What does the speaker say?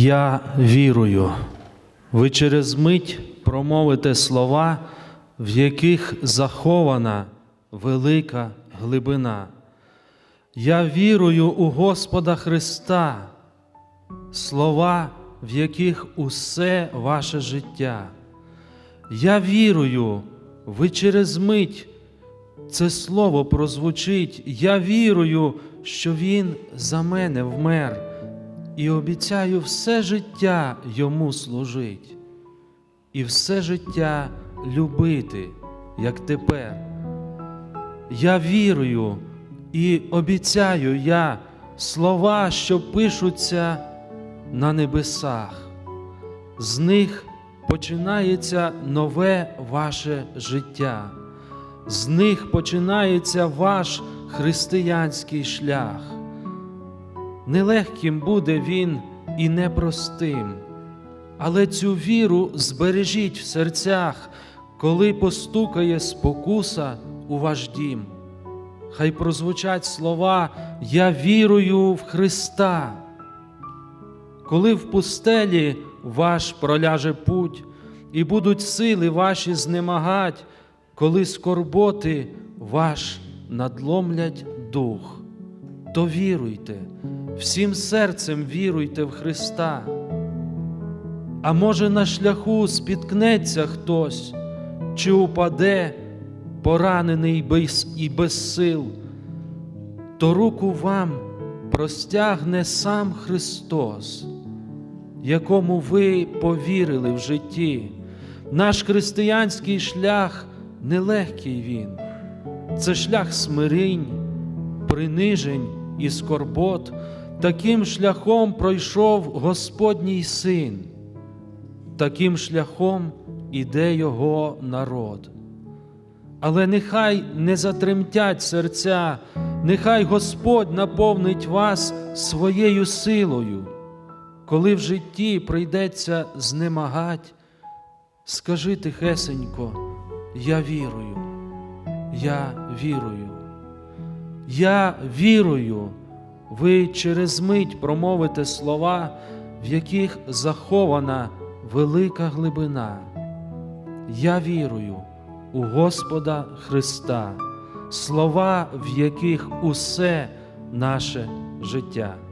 Я вірую. Ви через мить промовите слова, в яких захована велика глибина. Я вірую у Господа Христа, слова, в яких усе ваше життя. Я вірую, ви через мить це слово прозвучить. Я вірую, що Він за мене вмер, і обіцяю все життя йому служить, і все життя любити, як тепер. Я вірую і обіцяю я слова, що пишуться на небесах. З них починається нове ваше життя, з них починається ваш християнський шлях. Нелегким буде він і непростим, але цю віру збережіть в серцях, коли постукає спокуса у ваш дім. Хай прозвучать слова Я вірую в Христа. Коли в пустелі ваш проляже путь, і будуть сили ваші знемагать, коли скорботи ваш надломлять дух, то віруйте, всім серцем віруйте в Христа. А може, на шляху спіткнеться хтось, чи упаде, поранений і без сил, то руку вам простягне сам Христос, якому ви повірили в житті. Наш християнський шлях нелегкий він, це шлях смирінь, принижень і скорбот. Таким шляхом пройшов Господній син, таким шляхом іде його народ. Але нехай не затремтять серця, нехай Господь наповнить вас своєю силою. Коли в житті прийдеться знемагать, скажи тихесенько, я вірую, я вірую, я вірую, ви через мить промовите слова, в яких захована велика глибина. Я вірую у Господа Христа, слова, в яких усе наше життя.